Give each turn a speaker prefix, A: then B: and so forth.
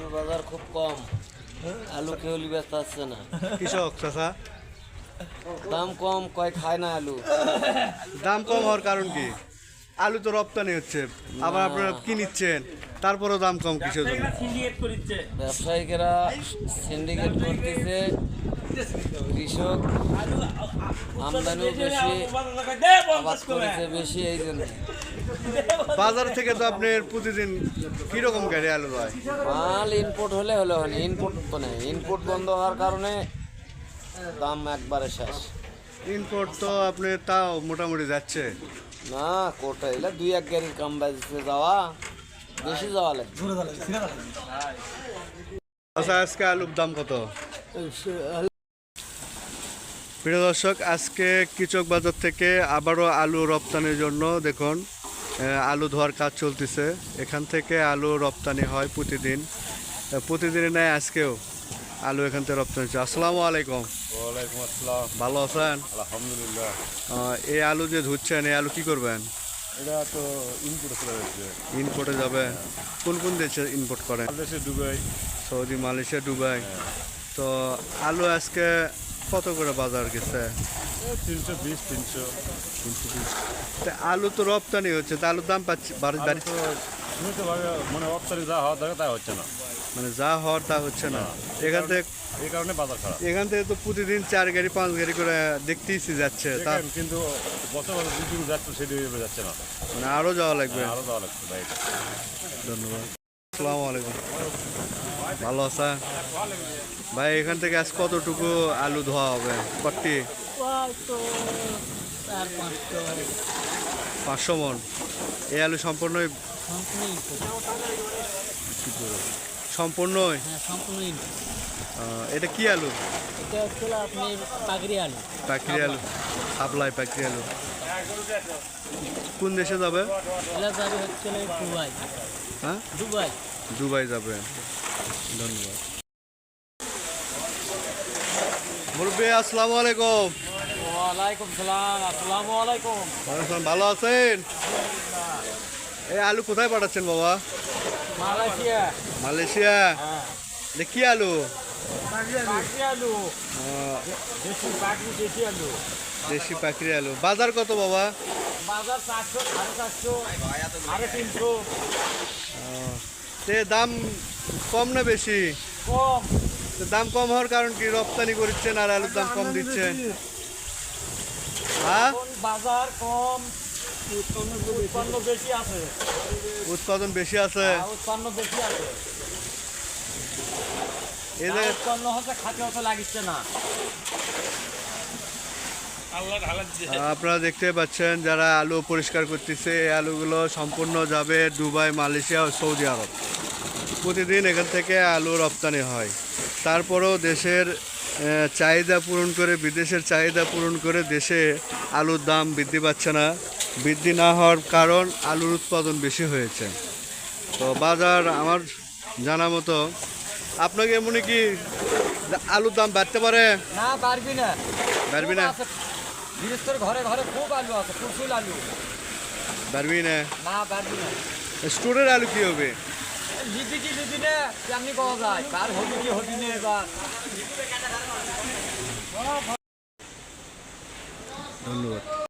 A: আলুর বাজার খুব কম। আলু কেউ ব্যস্ত আসছে না।
B: কৃষক চাষা
A: দাম কম কয় খায় না আলু।
B: দাম কম হওয়ার কারণ কি? আলু তো রপ্তানি হচ্ছে আবার আপনারা কি নিচ্ছেন? তারপরও দাম কম কিসের জন্য?
A: ব্যবসায়িকেরা সিন্ডিকেট করতেছে কৃষক আমদানিও বেশি আবাদ করেছে বেশি এই জন্য।
B: বাজার থেকে তো আপনার প্রতিদিন কীরকম গাড়ি আলু হয়?
A: মাল ইনপুট হলে হলে হয় ইনপুট তো নেই। ইনপুট বন্ধ হওয়ার কারণে দাম একবারে শেষ।
B: ইনপোর্ট তো আপনি তাও মোটামুটি যাচ্ছে।
A: না কোটা এলে দুই এক গাড়ির কাম বাজছে যাওয়া বেশি যাওয়া লাগে।
B: আচ্ছা আজকে আলুর দাম কত? প্রিয় দর্শক আজকে কৃষক বাজার থেকে আবারও আলু রপ্তানির জন্য দেখুন আলু ধোয়ার কাজ চলতেছে। এখান থেকে আলু রপ্তানি হয় প্রতিদিন। আহ, প্রতিদিনই নেয় আজকেও আলু এখান থেকে রপ্তানি হচ্ছে। আসসালামু আলাইকুম।
C: ওয়ালাইকুম আসসালাম।
B: ভালো আছেন?
C: আলহামদুলিল্লাহ।
B: এই আলু যে ধুচ্ছেন এই আলু কি করবেন?
C: এটা তো ইনপুট চলে যাচ্ছে
B: ইনপোর্টে যাবে। কোন কোন দেশে ইনপোর্ট করেন?
C: বাংলাদেশে দুবাই।
B: Saudi Malaysia Dubai. তো আলু আজকে কত করে বাজার গেছে?
C: তিনশো বিশ তিনশো
B: তা আলু তো রপ্তানি হচ্ছে তা আলুর দাম পাচ্ছি বাড়ি- বাড়ি-
C: মানে রপ্তানি যা হওয়ার দরকার তা হচ্ছে না।
B: মানে যা হওয়ার তা হচ্ছে না। এখান থেকে
C: এই কারণে বাজার খারাপ।
B: এখান থেকে তো প্রতিদিন চার গাড়ি পাঁচ গাড়ি করে দেখতেইছি যাচ্ছে তা
C: কিন্তু বছর বছর দুদিন যাচ্ছে সেটি যাচ্ছে না।
B: মানে আরও যাওয়া লাগবে।
C: আরও দেওয়া লাগছে ভাই
B: ধন্যবাদ। আসসালামু আলাইকুম। ভালো আছেন ভাই এখান থেকে আজ কতটুকু আলু ধোয়া হবে? কটি পাঁচশো মন। এই আলু সম্পূর্ণই সম্পূর্ণই
D: হ্যাঁ সম্পূর্ণ
B: এটা কি আলু?
D: হচ্ছে আলু।
B: পাকড়ি আলু। সাপ্লাই পাকড়ি আলু। কোন দেশে যাবে?
D: যাবে হচ্ছে দুবাই।
B: হ্যাঁ?
D: দুবাই।
B: দুবাই যাবে। ধন্যবাদ। মুরব্বী আসসালামু আলাইকুম।
D: ওয়ালাইকুম সালাম আসসালামু আলাইকুম।
B: ওয়ালাইকুম ভালো আছেন? এই আলু কোথায় পাঠাচ্ছেন বাবা?
D: মালয়েশিয়া।
B: মালয়েশিয়া?
D: হ্যাঁ।
B: এটা কি আলু?
D: দেশি পাগড়ি দেশি আলু।
B: দেশি পাকড়ি আলু। বাজার কত বাবা?
D: বাজার চারশো সাড়ে চারশো সাড়ে তিনশো।
B: তে দাম কম না বেশি?
D: কম।
B: দাম কম হওয়ার কারণ কি? রপ্তানি করছেন আর আলুর দাম কম দিচ্ছেন হ্যাঁ?
D: বাজার কম উৎপন্ন বেশি। আছে।
B: উৎপাদন বেশি আছে?
D: হ্যাঁ, উৎপন্ন বেশি আছে।
B: এই
D: যা
B: যে
D: উৎপন্ন হচ্ছে খাতে হতে লাগিচ্ছে না।
B: আপনারা দেখতে পাচ্ছেন যারা আলু পরিষ্কার করতেছে এই আলুগুলো সম্পূর্ণ যাবে দুবাই মালয়েশিয়া ও সৌদি আরব। প্রতিদিন এখান থেকে আলু রপ্তানি হয়। তারপরেও দেশের চাহিদা পূরণ করে বিদেশের চাহিদা পূরণ করে দেশে আলুর দাম বৃদ্ধি পাচ্ছে না। বৃদ্ধি না হওয়ার কারণ আলুর উৎপাদন বেশি হয়েছে। তো বাজার আমার জানা মতো আপনাকে মনে কি আলুর দাম বাড়তে পারে?
D: না পারবি না।
B: পারবি না?
D: গৃহস্থর ঘরে ঘরে খুব আলু আছে প্রচুর আলু।
B: পারবি না?
D: না পারবি না।
B: স্টোরের আলু কি হবে?
D: লিদি কি লিদি নে আমি পাওয়া যায়। কার হবি কি হবি নে এবার
B: ধন্যবাদ।